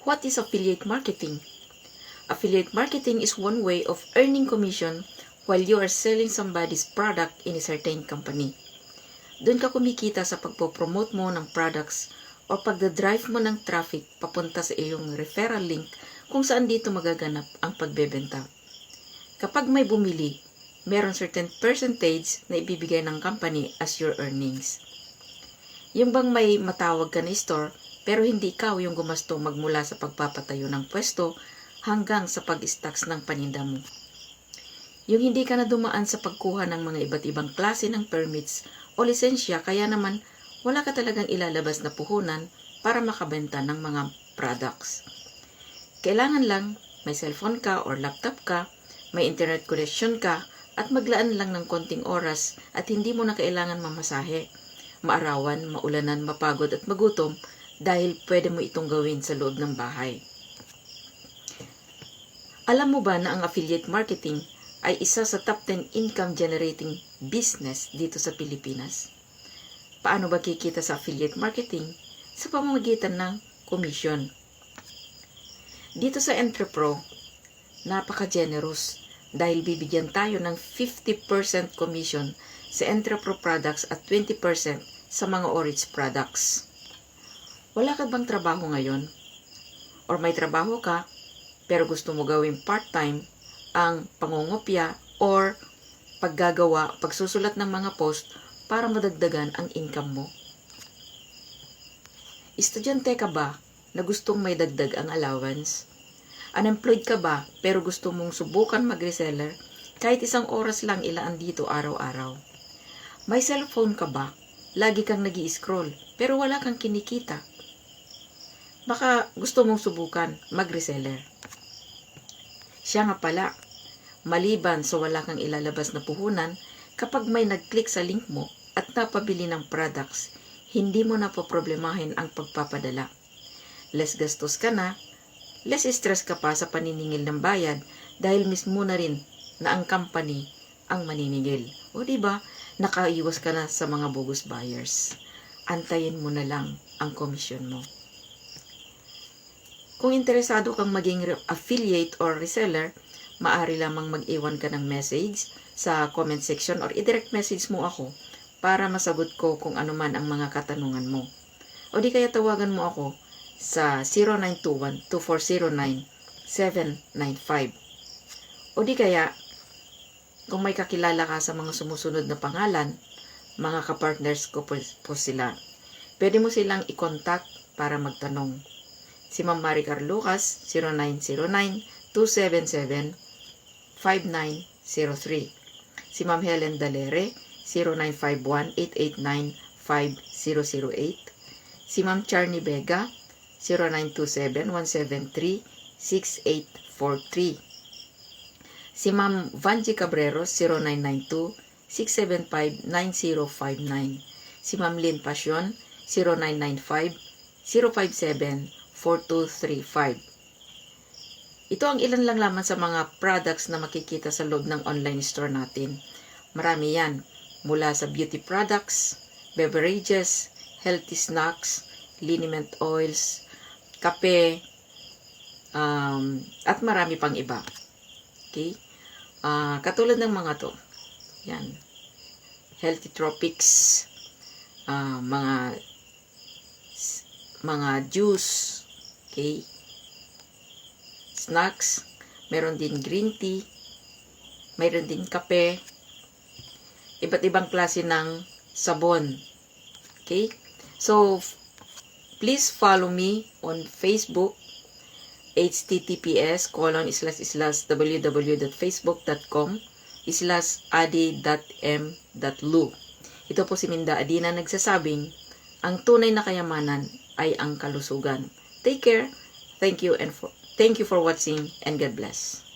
What is affiliate marketing? Affiliate marketing is one way of earning commission while you are selling somebody's product in a certain company. Doon ka kumikita sa pagpo-promote mo ng products o pagdadrive mo ng traffic papunta sa iyong referral link kung saan dito magaganap ang pagbebenta. Kapag may bumili, meron certain percentage na ibibigay ng company as your earnings. Yung bang may matawag ka na store, pero hindi ikaw yung gumasto magmula sa pagpapatayo ng pwesto hanggang sa pag-stocks ng paninda mo. Yung hindi ka na dumaan sa pagkuha ng mga iba't ibang klase ng permits o lisensya kaya naman wala ka talagang ilalabas na puhunan para makabenta ng mga products. Kailangan lang may cellphone ka or laptop ka, may internet connection ka, at maglaan lang ng konting oras at hindi mo na kailangan mamasahe. Maarawan, maulanan, mapagod at magutom dahil pwede mo itong gawin sa loob ng bahay. Alam mo ba na ang affiliate marketing ay isa sa top 10 income generating business dito sa Pilipinas? Paano ba kikita sa affiliate marketing? Sa pamamagitan ng commission. Dito sa Entrepro, napaka-generous dahil bibigyan tayo ng 50% commission sa Entrepro products at 20% sa mga Orich products. Wala ka bang trabaho ngayon? Or may trabaho ka, pero gusto mo gawing part-time ang pangungopya or paggagawa, pagsusulat ng mga post para madagdagan ang income mo? Estudyante ka ba na gustong may dagdag ang allowance? Unemployed ka ba pero gusto mong subukan mag-reseller kahit isang oras lang ilaan dito araw-araw? May cellphone ka ba? Lagi kang nag scroll pero wala kang kinikita. Baka gusto mong subukan mag-reseller. Siya nga pala, maliban sa wala kang ilalabas na puhunan, kapag may nag-click sa link mo at napabili ng products, hindi mo na poproblemahin ang pagpapadala. Less gastos ka na, less stress ka pa sa paniningil ng bayad dahil mismo na rin na ang company ang maniningil. O di ba? Nakaiwas ka na sa mga bogus buyers. Antayin mo na lang ang komisyon mo. Kung interesado kang maging affiliate or reseller, maaari lamang mag-iwan ka ng message sa comment section or i-direct message mo ako para masagot ko kung ano man ang mga katanungan mo. O di kaya tawagan mo ako sa 0921-2409-795. O di kaya, kung may kakilala ka sa mga sumusunod na pangalan, mga kapartners ko po, po sila. Pwede mo silang i-contact para magtanong. Si Ma'am Maricar Lucas, 0909-277-5903. Si Ma'am Helen Dalere, 0951-889-5008. Si Ma'am Charney Vega, 0927-173-6843. Si Ma'am Vanji Cabrero, 0992-675-9059. Si Ma'am Lynn Pasyon, 0995 057 4235. Ito ang ilan lang lamang sa mga products na makikita sa loob ng online store natin. Marami yan. Mula sa beauty products, beverages, healthy snacks, liniment oils, kape, um, at marami pang iba. Okay? Uh, katulad ng mga to. Yan. Healthy tropics, uh, mga mga juice, okay? Snacks, meron din green tea, meron din kape, iba't ibang klase ng sabon. Okay? So, please follow me on Facebook https colon slash slash www.facebook.com slash adi.m.lu Ito po si Minda Adina nagsasabing, ang tunay na kayamanan ay ang kalusugan. Take care. Thank you and for, thank you for watching and God bless.